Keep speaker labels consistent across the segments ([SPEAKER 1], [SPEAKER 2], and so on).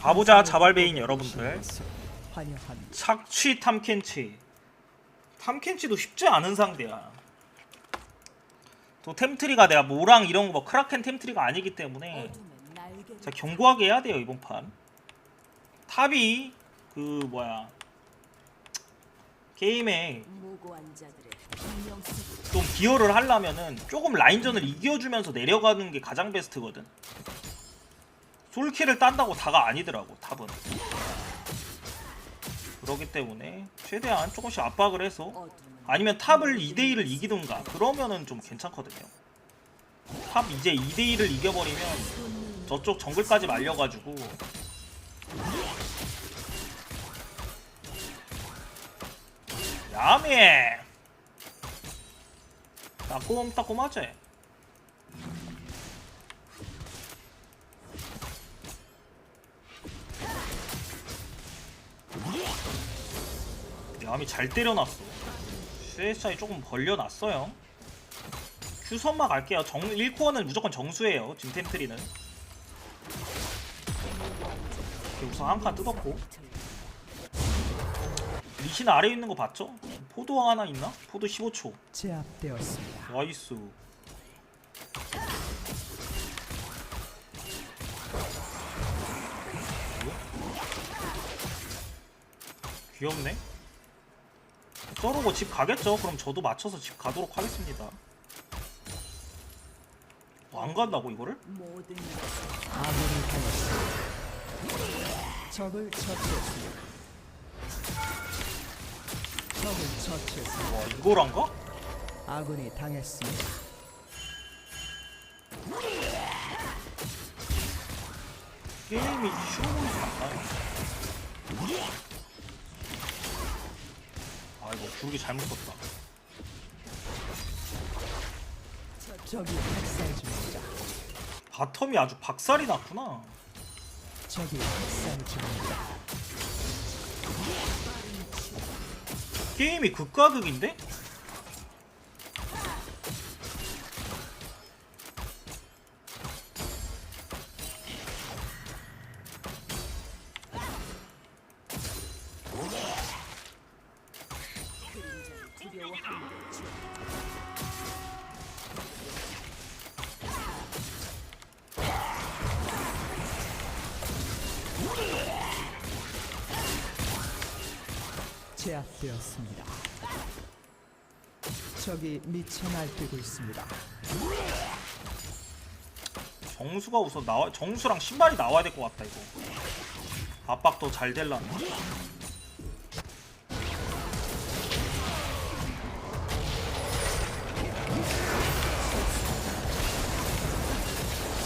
[SPEAKER 1] 가보자 자발베인 여러분들. 착취 탐켄치. 탐켄치도 쉽지 않은 상대야. 또 템트리가 내가 모랑 이런 거뭐 크라켄 템트리가 아니기 때문에 자 견고하게 해야 돼요 이번 판. 탑이 그 뭐야. 게임에 좀 기여를 하려면은 조금 라인전을 이겨주면서 내려가는 게 가장 베스트거든 솔킬을 딴다고 다가 아니더라고 탑은. 그러기 때문에 최대한 조금씩 압박을 해서 아니면 탑을 2대1을 이기든가 그러면은 좀 괜찮거든요. 탑 이제 2대1을 이겨버리면 저쪽 정글까지 말려가지고. 야매! 따꼼 따꼼하지 야미 잘 때려놨어. CSI 조금 벌려놨어요. 큐선만 갈게요. 정 1코어는 무조건 정수예요 지금 템트리는. 우선 한 칸 뜯었고. 리신 아래에 있는 거 봤죠? 포도 하나 있나? 포도 15초.
[SPEAKER 2] 제압되었습니다.
[SPEAKER 1] 나이스. 귀엽네 썰어고 집 가겠죠? 그럼 저도 맞춰서 집 가도록 하겠습니다 어, 안 간다고 이거를?
[SPEAKER 3] 모든
[SPEAKER 2] 아군이 당했습니다. 적을 처치했습니다. 적을 처치했습니다.
[SPEAKER 1] 와 이걸 안 가?
[SPEAKER 2] 아군이 당했습니다.
[SPEAKER 1] 게임이 쉬워 보이지 않나요? 구르기 잘못 썼다
[SPEAKER 2] 적이 학살 중입니다.
[SPEAKER 1] 바텀이 아주 박살이 났구나
[SPEAKER 2] 적이 학살 중입니다.
[SPEAKER 1] 게임이 극과 극인데?
[SPEAKER 2] 제압되었습니다. 적이 미쳐 날뛰고 있습니다.
[SPEAKER 1] 정수가 우선 나와 정수랑 신발이 나와야 될 것 같다 이거 압박도 잘 될라나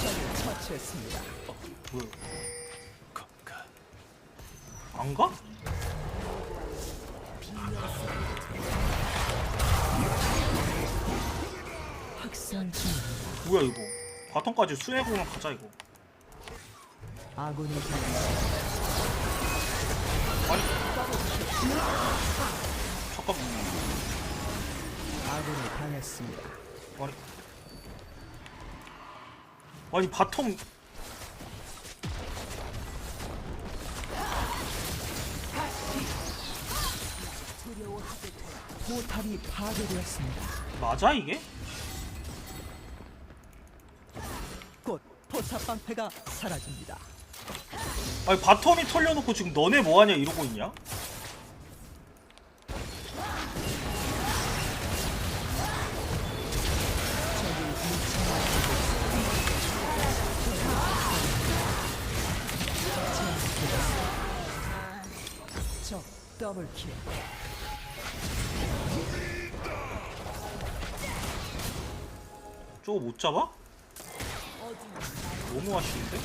[SPEAKER 2] 적을 처치했습니다.
[SPEAKER 1] 뭐야 안 가? 뭐야 이거 바텀까지 수행공을 가자 이거
[SPEAKER 2] 아군이.
[SPEAKER 1] 아니 잠깐만
[SPEAKER 2] 아군이 당했습니다.
[SPEAKER 1] 아니 아니 바텀
[SPEAKER 2] 포탑이 파괴되었습니다.
[SPEAKER 1] 맞아 이게?
[SPEAKER 2] 곧 포탑 방패가 사라집니다.
[SPEAKER 1] 아니 바텀이 털려놓고 지금 너네 뭐하냐 이러고 있냐?
[SPEAKER 2] 적 더블킬.
[SPEAKER 1] 저거 못 잡아? 너무 아쉬운데?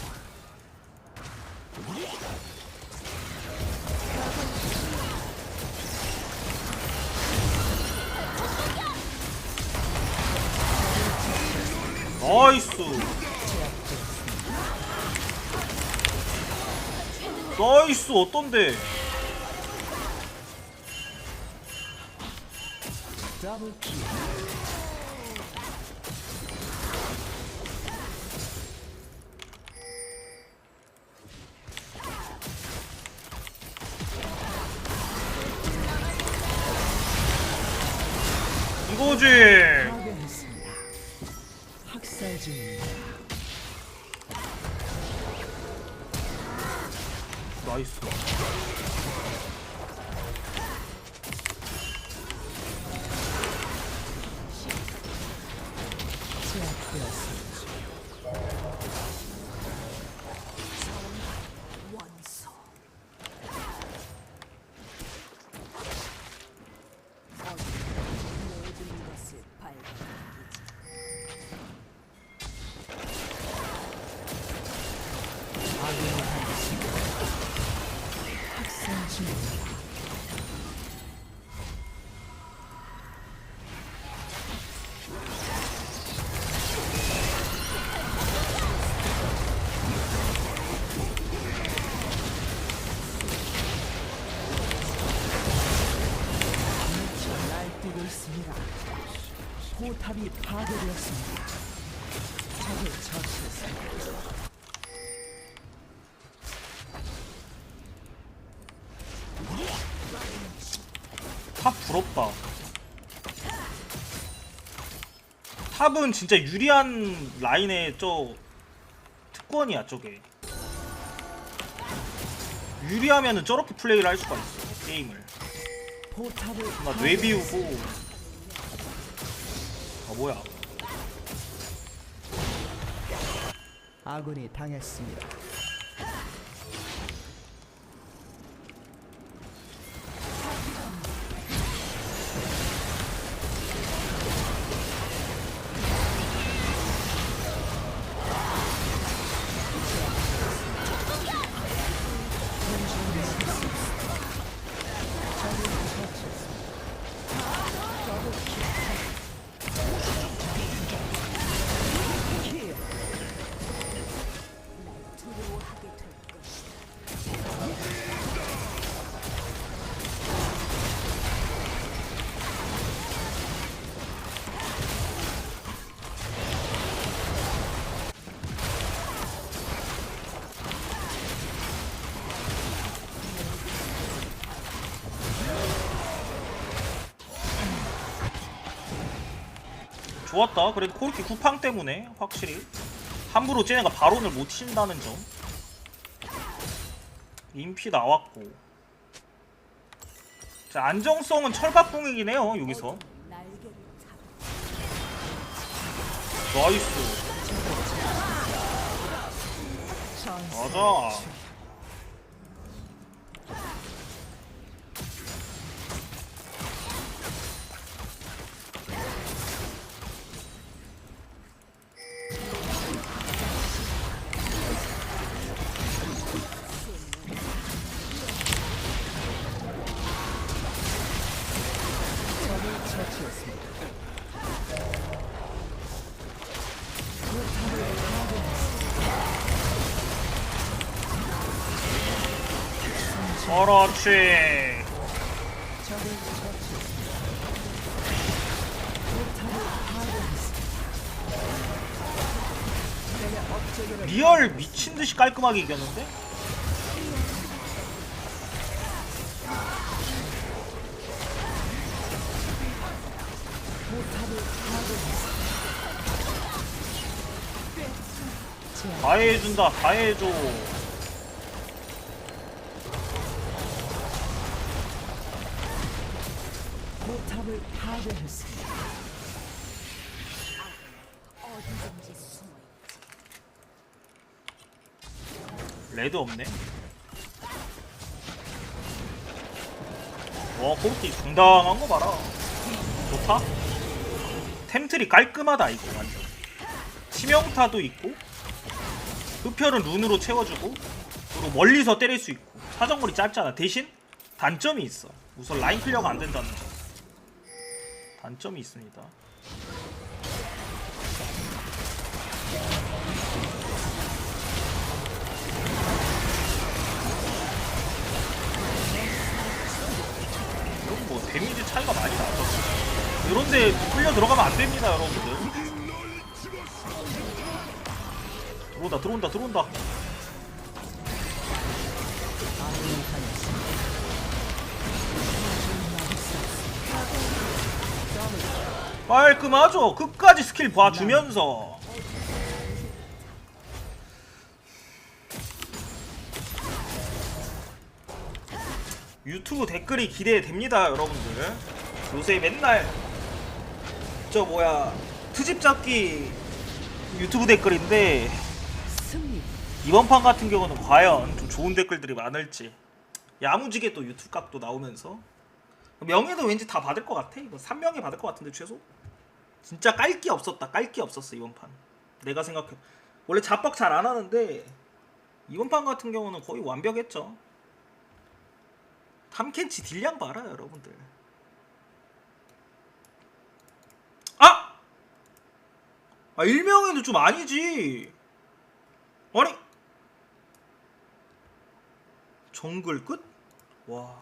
[SPEAKER 1] 나이스. 나이스 어떤데
[SPEAKER 2] 중입니다.
[SPEAKER 1] 나이스
[SPEAKER 2] 탑이 파괴되었습니다. 적을 처치했습니다.
[SPEAKER 1] 탑 부럽다 탑은 진짜 유리한 라인의 저 특권이야 저게 유리하면은 저렇게 플레이를 할 수가 있어 게임을 나 뇌 비우고 아 뭐야
[SPEAKER 2] 아군이 당했습니다.
[SPEAKER 1] 좋았다. 그래도 코르키 쿠팡 때문에 확실히 함부로 쟤네가 바론을 못 친다는 점. 인피 나왔고. 자 안정성은 철밥궁이긴 해요 여기서. 나이스. 맞아 그렇지 리얼 미친듯이 깔끔하게 이겼는데?
[SPEAKER 2] 포탑을 파괴했습니다.
[SPEAKER 1] 다 해준다 다 해줘
[SPEAKER 2] 파괴했습니다.
[SPEAKER 3] 어디든지.
[SPEAKER 1] 레드 없네? 와 코르키 당당한 거 봐라. 좋다. 템틀이 깔끔하다 이거 완전. 치명타도 있고 흡혈은 룬으로 채워주고 그리고 멀리서 때릴 수 있고. 사정거리 짧잖아. 대신 단점이 있어. 우선 라인 클리어가 안 된다는 점 단점이 있습니다. 이건 뭐 데미지 차이가 많이 나죠 이런데 끌려 들어가면 안 됩니다 여러분들. 들어온다 들어온다 들어온다 깔끔하죠. 끝까지 스킬 봐주면서. 유튜브 댓글이 기대됩니다, 여러분들. 요새 맨날 저 뭐야 트집 잡기 유튜브 댓글인데. 이번 판 같은 경우는 과연 좀 좋은 댓글들이 많을지 야무지게 또 유튜브 각도 나오면서 명예도 왠지 다 받을 것 같아. 이거 3명이 받을 것 같은데 최소. 진짜 깔게 없었다. 깔게 없었어 이번 판. 내가 생각해. 원래 자뻑 잘 안 하는데 이번 판 같은 경우는 거의 완벽했죠. 탐켄치 딜량 봐라 여러분들. 아! 아 일명에도 좀 아니지. 아니. 정글 끝? 와